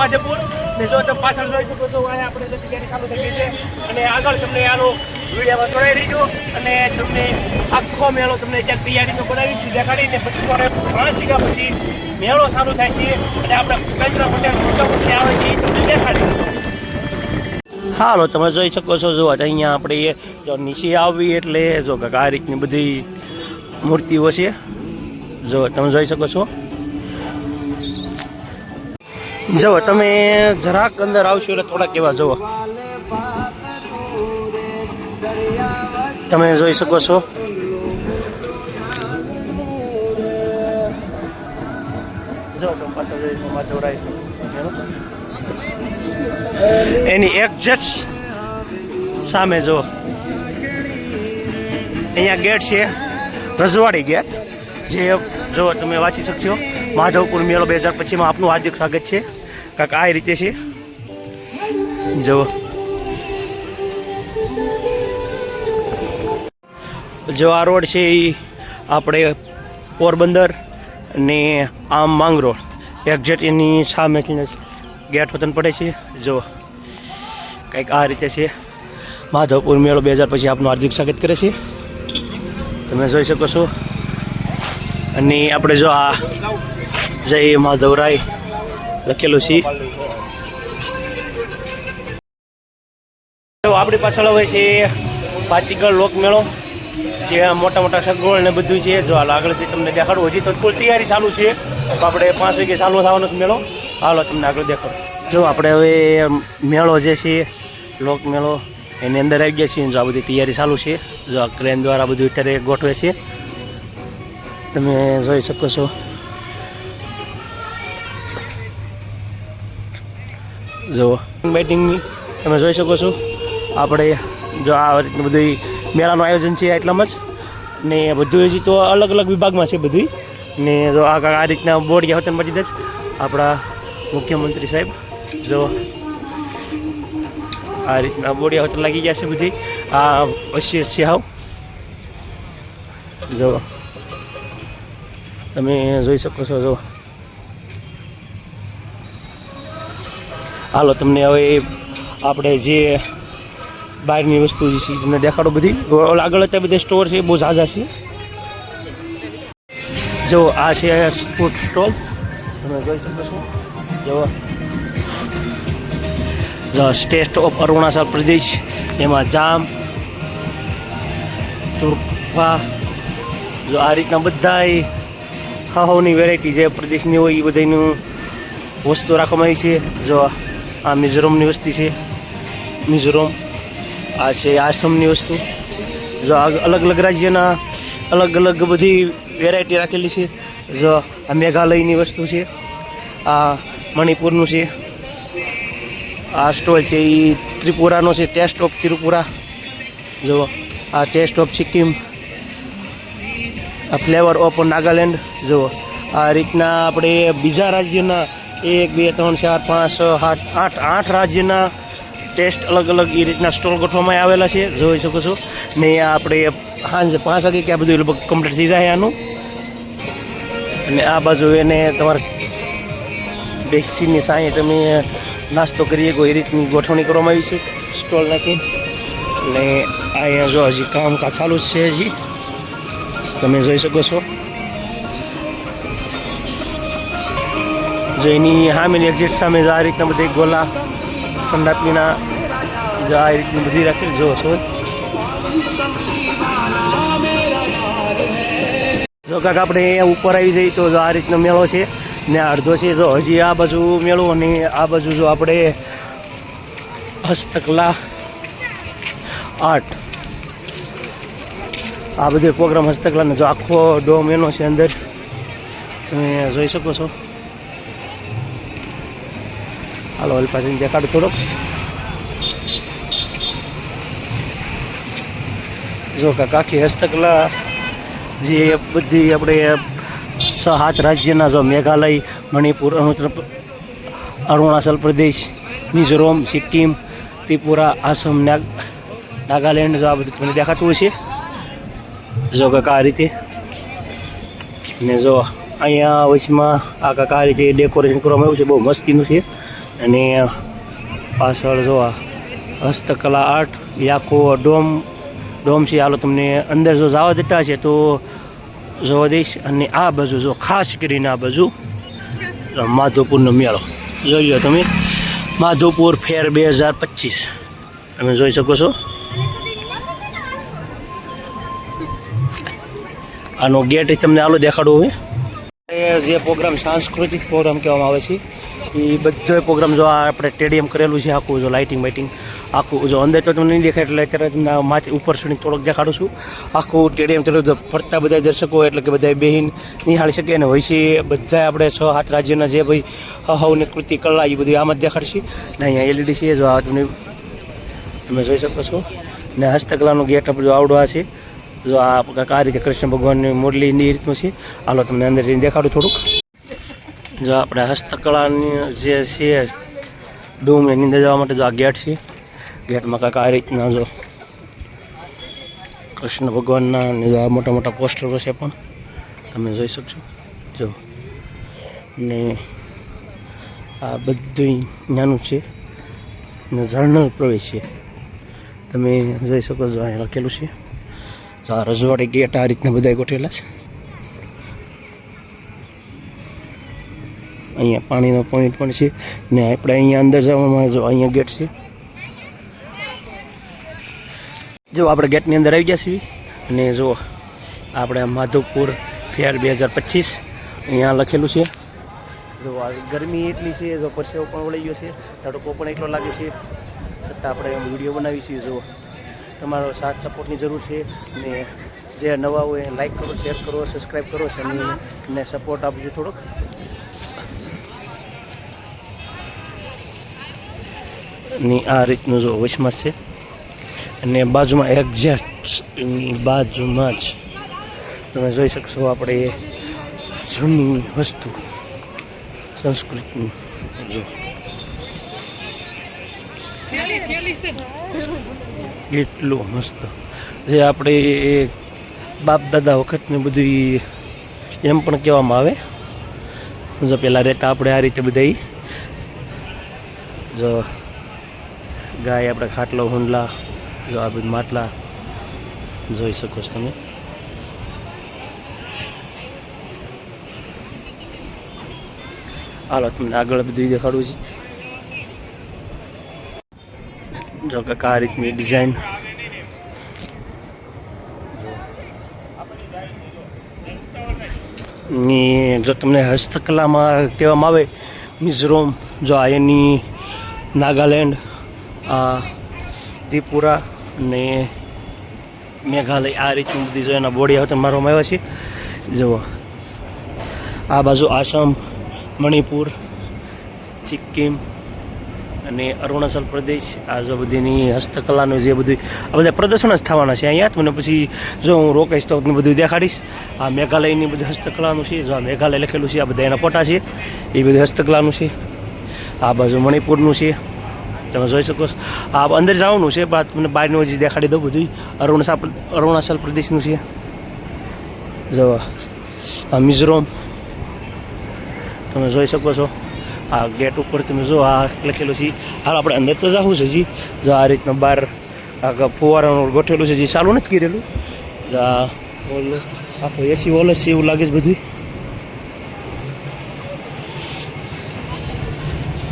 માધેપુર. ને જો તમે પાછળ જોઈ શકો છો, અહીંયા આપણે જે તૈયારી ચાલુ થઈ ગઈ છે. અને આગળ તમને આનો વિડીયોમાં જોડાઈ રહીજો. અને તમને આખો મેળો તમને ત્યાં તૈયારીનો બનાવી દેખાડીને પછી મારે પાંચ સીગા પછી મેળો ચાલુ થાય છે. અને આપણે ભૂપેન્દ્ર પટેલ મુખ્યમંત્રી આવે છે તમને દેખાડી હાલો, તમે જોઈ શકો છો જો અહીંયા આપણે જો નીચે આવવી એટલે જો આ બધી મૂર્તિઓ છે. જો તમે જોઈ શકો છો. જો તમે જરાક અંદર આવશો એટલે થોડાક એવા જુઓ. તમે જોઈ શકો છો. જો તમે પાછળ જોઈ માધવરાય એની એક્ઝેક્ટ સામે જો અહીંયા ગેટ છે. રજવાડી ગેટ. જે જો તમે વાંચી શકશો માધવપુર મેળો બે હજાર પચીસમાં આપનું હાર્દિક સ્વાગત છે. કાંક આ રીતે છે? જુઓ જો આ રોડ છે એ આપણે પોરબંદર ને આમ માંગરોળ એક્ઝેક્ટ એની સામેથી ગેટ વતન પડે છે. જો. કંઈક આ રીતે છે. માધવપુર મેળો બે હજાર પછી આપનું હાર્દિક સ્વાગત કરે છે. તમે જોઈ શકો છો. અને આપણે જો આ જય માધવરાય લખેલું છે. તો આપણી પાછળ હોય છે પાટીગળ લોકમેળો જે મોટા મોટા સગવડ ને બધું છે. જો હાલ આગળથી તમને દેખાડું. હજી તો ફૂલ તૈયારી ચાલુ છે. તો આપણે પાંચ વાગે ચાલુ થવાનો મેળો. હાલો તમને આગળ દેખાડો. જો આપણે હવે મેળો જે છે લોકમેળો એની અંદર આવી ગયા છીએ. જો આ બધી તૈયારી ચાલુ છે. જો આ ક્રેન દ્વારા બધું અત્યારે ગોઠવે છે. તમે જોઈ શકો છો. જો બેટિંગની તમે જોઈ શકો છો. આપણે જો આ રીતનું બધું મેળાનું આયોજન છે એટલામાં જ. ને બધું હજી તો અલગ અલગ વિભાગમાં છે બધું. ને જો આ આ રીતના બોર્ડ ગયા હોતા પછી આપણા મુખ્યમંત્રી સાહેબ. જો, આ રીતના બોડિયા હોટલ લાગી ગયા છે બધી. આ અશ્ય છે હાવ. જો તમે જોઈ શકો છો, જો. હાલો, તમને હવે આપણે જે બહારની વસ્તુ જે છે તમને દેખાડો બધી. આગળ અત્યારે બધા સ્ટોર છે બહુ ઝાઝા છે. જો, આ છે ફૂડ સ્ટોલ તમે જોઈ શકો છો. જો. The state of Arunachal Pradesh, એમાં જામ તુરફા જો, આ રીતના બધાય હાહોની વેરાયટી જે પ્રદેશની હોય એ બધાનું વસ્તુ રાખવામાં આવી છે. જો આ મિઝોરમની વસ્તી છે. મિઝોરમ, આ છે આસામની વસ્તુ. જો અલગ અલગ રાજ્યના અલગ અલગ બધી વેરાયટી રાખેલી છે. જો આ મેઘાલયની વસ્તુ છે. આ મણિપુરનું છે. આ સ્ટોલ છે એ ત્રિપુરાનો છે. Taste of Tripura. જો આ taste of Sikkim. Flavour of Nagaland જુઓ. આ રીતના આપણે બીજા રાજ્યના એક, બે, ત્રણ, ચાર, પાંચ સાત, આઠ આઠ રાજ્યના ટેસ્ટ અલગ અલગ એ રીતના સ્ટોલ ગોઠવામાં આવેલા છે. જોઈ શકો છો. ને આપણે સાંજે પાંચ વાગે કે આ બધું લગભગ કમ્પ્લીટ થઈ જાય આનું. અને આ બાજુ એને તમારે બેસીની સાંઈ તમે નાસ્તો કરીએ કોઈ રીતની ગોઠવણી કરવામાં આવી છે. સ્ટોલ નાખી અને અહીંયા જો હજી કામકાજ ચાલુ જ છે હજી. તમે જોઈ શકો છો. જો એની સામેની એક્ઝિટ સામે આ રીતના બધી ગોલા ઠંડા પીણા જો આ રીતની બધી રાખેલી જો છો. જો કાંક, આપણે ઉપર આવી જઈએ તો આ રીતનો મેળો છે ને અડધો છે. જો હજી આ બાજુ મેળો અને આ બાજુ જો આપણે હસ્તકલા આર્ટ આ બધો પ્રોગ્રામ હસ્તકલાનો જો આખો ડોમ એનો છે અંદર. તમે જોઈ શકો છો. હાલો અલ્પાજીને દેખાડું થોડોક. જો કાંક આખી હસ્તકલા જે બધી આપણે સાત રાજ્યના જો મેઘાલય, મણિપુર અરુણાચલ પ્રદેશ, મિઝોરમ, સિક્કિમ, ત્રિપુરા, આસામ, નાગ, નાગાલેન્ડ, જો આ બધું તમને દેખાતું હશે. જો કાકા આ રીતે? ને જો અહીંયા વચમાં આ કાકા આ રીતે ડેકોરેશન કરવામાં આવ્યું છે, બહુ મસ્તીનું છે. અને પાછળ જો હસ્તકલા આર્ટ એ ડોમ ડોમ છે. હાલો તમને અંદર જો જવા દેતા છે તો જોવા દઈશ. અને આ બાજુ જો ખાસ કરીને આ બાજુ માધવપુરનો મેળો. જોઈ લો તમે, માધવપુર ફેર બે હજાર પચીસ. તમે જોઈ શકો છો. આનો ગેટ તમને આલો દેખાડું હવે. જે પ્રોગ્રામ સાંસ્કૃતિક પ્રોગ્રામ કહેવામાં આવે છે, એ બધો પ્રોગ્રામ જો આપણે સ્ટેડિયમ કરેલું છે, આખું જો લાઇટિંગ બાઇટિંગ આખું જો અંદર તો તમને નહીં દેખાય એટલે અત્યારે તમને માથે ઉપર સુધી થોડોક દેખાડું છું. આખું સ્ટેડિયમ તો ફરતા બધા દર્શકો એટલે કે બધા બેહીન નિહાળી શકે અને વૈસી બધા આપણે છ સાત રાજ્યના જે ભાઈ હવની કૃતિ, કલા, એ બધી આમાં જ દેખાડશે. ને અહીંયા એલઈડી છે, જો આ તમને તમે જોઈ શકો છો. ને હસ્તકલાનું ગેટ જો આવડો આ છે. જો આ આ રીતે કૃષ્ણ ભગવાનની મુરલીની રીતનું છે. હાલો તમને અંદર જઈને દેખાડું થોડુંક. જો આપણે હસ્તકળાની જે છે, ડૂમ એની અંદર જવા માટે જો આ ગેટ છે. ગેટમાં કાંઈક આ રીતના જો કૃષ્ણ ભગવાનના આ મોટા મોટા પોસ્ટરો છે પણ તમે જોઈ શકશો. જો ને આ બધું નાનું છે ને ઝરણો પ્રવેશ છે. તમે જોઈ શકો છો અહીં લખેલું છે. તો આ રજવાડી ગેટ આ રીતના બધા ગોઠવેલા છે. અહીંયા પાણીનો પોઈન્ટ પણ છે ને આપણે અહીંયા અંદર જવામાં જો અહીંયા ગેટ છે. જો આપણે ગેટની અંદર આવી ગયા છીએ અને જો આપણે માધવપુર ફેર બે હજાર પચીસ અહીંયા લખેલું છે. જો આ ગરમી એટલી છે, જો પરસેવો પણ વળી ગયો છે, તડકો પણ એટલો લાગે છે. છતાં આપણે વીડિયો બનાવીશું, જો તમારો સાથ, સપોર્ટની જરૂર છે. ને જે નવા હોય એ લાઈક કરો શેર કરો સબસ્ક્રાઈબ કરો અને સપોર્ટ આપજો થોડોક. ની આ રીતનું જો વચમાં છે. અને બાજુમાં એક્ઝેક્ટ બાજુમાં જ તમે જોઈ શકશો આપણે એ જૂની વસ્તુ, સંસ્કૃતિની. જો. એટલું મસ્ત. જે આપણે બાપ દાદા વખતને બધી એમ પણ કહેવામાં આવે. જો પહેલાં રહેતા આપણે આ રીતે બધા જો ગાય આપણે ખાટલો, હુંડલા, જો આ બધું માટલા જોઈ શકો છો તમે. હાલો, તમને આગળ બધું દેખાડું છે. જો કે આ રીતની ડિઝાઇન જો તમને હસ્તકલામાં કહેવામાં આવે, મિઝોરમ, જો આયની નાગાલેન્ડ ત્રિપુરા અને મેઘાલય, આ રીતની બધી જો એના બોડી આવતા મારવામાં આવ્યા છે. જુઓ. આ બાજુ આસામ, મણિપુર, સિક્કિમ અને અરુણાચલ પ્રદેશ આ જો બધીની હસ્તકલાનું જે બધું આ બધા પ્રદર્શન જ થવાના છે અહીંયા. તમને પછી જો હું રોકાઈશ તો તમને બધું દેખાડીશ. આ મેઘાલયની બધી હસ્તકલાનું છે, જો આ મેઘાલય લખેલું છે, આ બધા એના ફોટા છે. એ બધી હસ્તકલાનું છે. આ બાજુ મણિપુરનું છે. તમે જોઈ શકો છો. આ અંદર જવાનું છે તમને બહારનું હજી દેખાડી દઉં બધું અરુણાચલ અરુણાચલ પ્રદેશનું છે. જો આ મિઝોરમ. તમે જોઈ શકો છો. આ ગેટ ઉપર તમે જો આ લખેલું છે. હાલ આપણે અંદર તો જવું છે જી. જો આ રીતના બહાર ફુવારાનું ગોઠવેલું છે જે. ચાલુ નથી કરેલું. આ ઓલું આખું એસી હોલ છે એવું લાગે છે બધું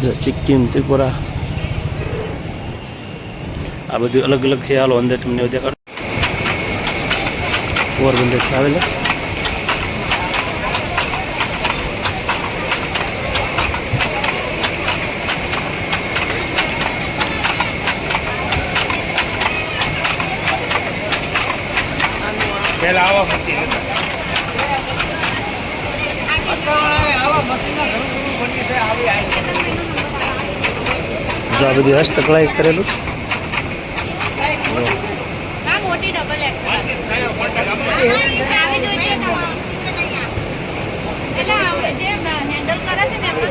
જો સિક્કિમ ત્રિપુરા. આ બધું અલગ અલગ છે. હાલો અંદર તમને દેખાડો. પોરબંદર આવેલા પેલા આવા પછી જો આ બધી હસ્તકલાઈ કરેલું હા મોટી ડબલ એક્સેલ આવી જોઈએ તો એટલે આ જે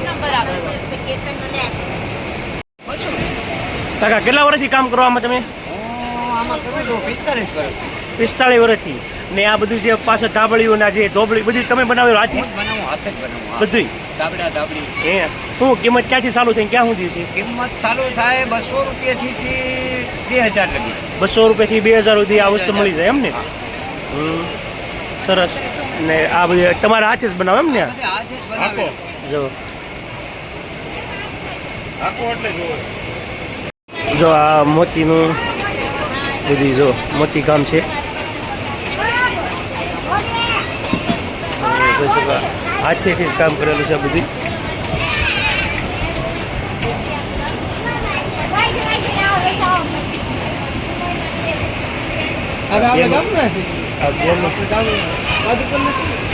નંબર આવે કાકા કેટલા વર્ષથી કામ કરવામાં તમે? આમાં કરું તો પિસ્તાલીસ વર્ષ પિસ્તાળીસ વર્ષથી. ને આ બધું જે પાછળ ધાબળીઓ ના જે ધોબળી બધું તમે બનાવ્યું હાથી? બનાવું હાથે જ બનાવું હા. બધુંય? દાબડા હે? હું કિંમત ક્યાંથી ચાલુ થઈ ક્યાં સુધી છે? કિંમત ચાલુ થાય બસો રૂપિયાથી થી બે હજાર લગી. બસો રૂપિયાથી બે હજાર સુધી આ વસ્તુ મળી જાય એમ ને? સરસ. ને આ બધી તમારા હાથે જ બનાવો એમ ને? બધે. જો જો આ મોતીનું બધી જો મોતી કામ છે. જોઈ શકો, હાથેથી જ કામ કરેલું છે આ બધું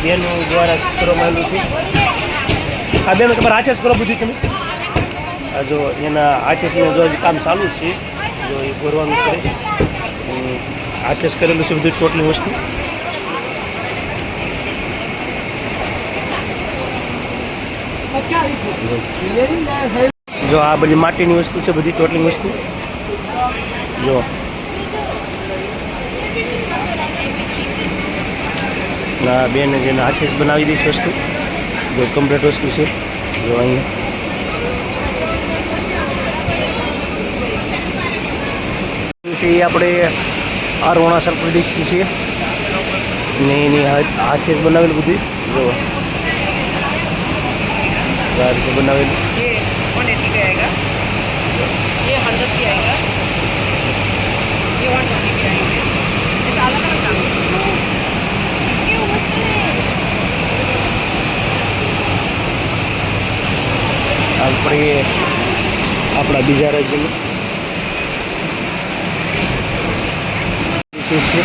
બેનું દ્વારા કરવામાં આવેલું છે. આ બેનું તમારે હાથે જ કરો બધું તમે? આ જો એના હાથેથી જો કામ ચાલુ છે. જો એ ભરવાનું કરે છે. હાથે જ કરેલું છે બધું ટોટલી વસ્તુ. જો આ બધી માટીની વસ્તુ છે, બધી ટોટલી વસ્તુ. જો. ના બેન જેને હાથે જ બનાવી દઈશ વસ્તુ. જો કમ્પ્લીટ વસ્તુ છે. જો અહીંયા. છે આપણે અરુણાચલ પ્રદેશ છે. ને એની હાથે જ બનાવેલું બધું. જો. આ રીતે બનાવેલું ये वन एट्टी का आएगा ये हंड्रेड की आएगा ये वन ट्वेंटी के आएंगे ऐसा अलग अलग दाम है। કેવું મસ્ત ને આપણે આપણા બીજા રાજ્યનું શું છે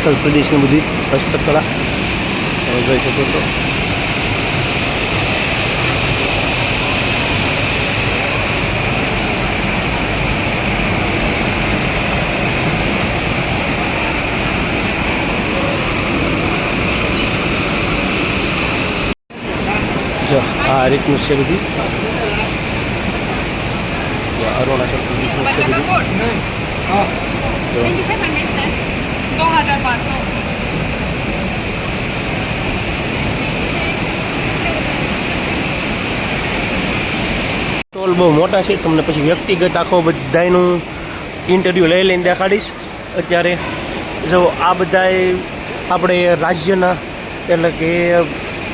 હિમાચલ પ્રદેશની બધી હસ્તકળા તમે જોઈ શકો છો. જો, આ રીતનું છે બધી. અરુણાચલ પ્રદેશનું છે બધું. સ્ટોલ બહુ મોટા છે. તમને પછી વ્યક્તિગત આખો બધાયનું ઇન્ટરવ્યૂ લઈ લઈને દેખાડીશ. અત્યારે જો આ બધાય આપણે રાજ્યના એટલે કે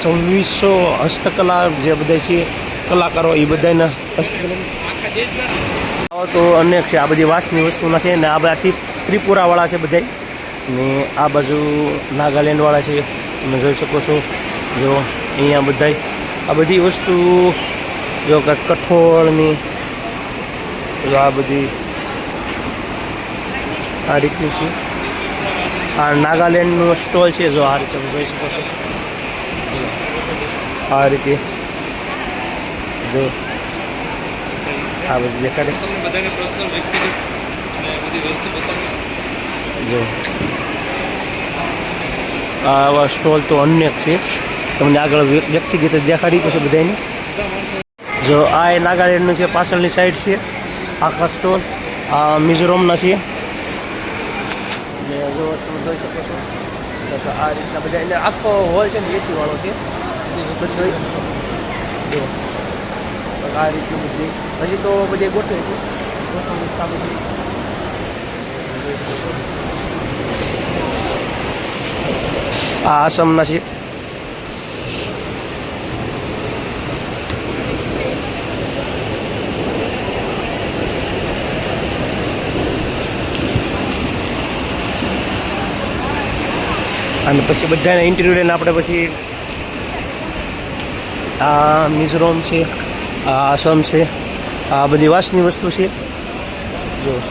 છવ્વીસો હસ્તકલા જે બધા છે, કલાકારો એ બધાના હસ્તકલા. તો અનેક છે. આ બધી વાંસની વસ્તુના છે ને આ બધાથી ત્રિપુરાવાળા છે બધાય. ને આ બાજુ નાગાલેન્ડવાળા છે. તમે જોઈ શકો છો. જો અહીંયા બધાય આ બધી વસ્તુ જો કે કઠોળની જો આ બધી આ રીતની છે. આ નાગાલેન્ડનો સ્ટોલ છે જો આ રીતે જોઈ શકો છો. આ રીતે જો આ બધું દેખાડે જો આવા સ્ટોલ તો અનેક છે. તમને આગળ વ્ય- વ્યક્તિગત દેખાડી પછી બધાને જો આ એ નાગાલેન્ડનું છે પાછળની સાઈડ છે આખા સ્ટોલ આ મિઝોરમના છે. ને જો તમે જોઈ શકો છો તો આ રીતના બધા એને આખો હોલ છે ને એસી વાળો છે. બધો જો આ રીતનું બધી હજી તો બધી ગોઠવે છે. આ આસામના છે. અને પછી બધાના ઇન્ટરવ્યૂ લઈને આપણે પછી આ મિઝોરમ છે, આ આસામ છે, આ બધી વાસની વસ્તુ છે. જો.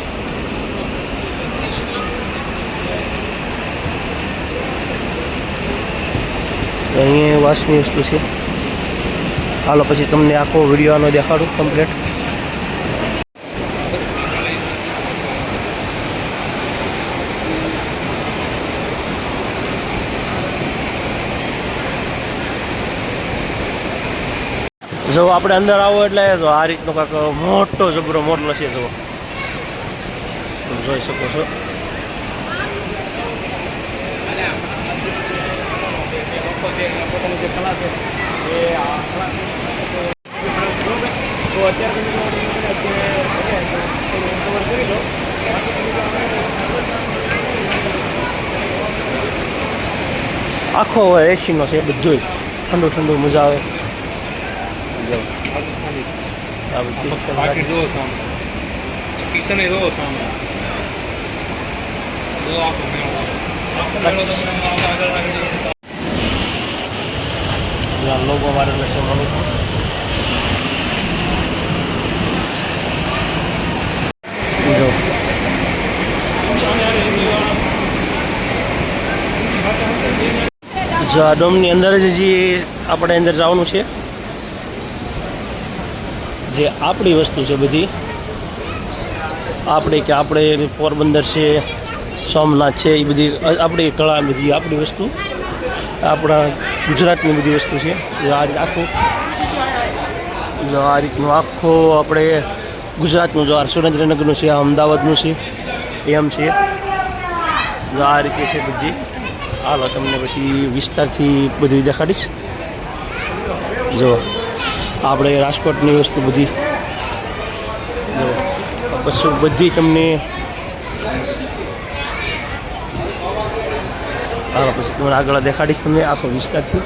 અહીંયા વાસની વસ્તુ છે. હાલો, પછી તમને આખો વીડિયો આનો દેખાડું કમ્પ્લીટ જો આપણે અંદર આવો એટલે જો આ રીતનો કાંક મોટો જબરો, મોટલો છે જો તમે જોઈ શકો છો. આખો અત્યારે કરી લો આખો એસીનો છે બધું ઠંડુ ઠંડુ મજા આવે. જો આ બાકી જુઓ સામે કિશને જુઓ સામે જુઓ આખો મેળો આખો મેળો તમને આગળ આગળ આગળ આ છે મને જો જો આ ડોમની અંદર જ હજી આપણે અંદર જવાનું છે. જે આપણી વસ્તુ છે બધી, આપણે કે આપણે પોરબંદર છે, સોમનાથ છે, એ બધી આપણી કળા બધી આપણી વસ્તુ, આપણા ગુજરાતની બધી વસ્તુ છે. આ આખું આ રીતનું આખો આપણે ગુજરાતનું જો આ સુરેન્દ્રનગરનું છે, આ અમદાવાદનું છે, એમ છે. આ રીતે છે બધી. હાલો, તમને પછી વિસ્તારથી બધું દેખાડીશ. જો આપણે રાજકોટની વસ્તુ બધી. પછી બધી તમને હા પછી તમને આગળ દેખાડીશ તમને આખો વિસ્તારથી.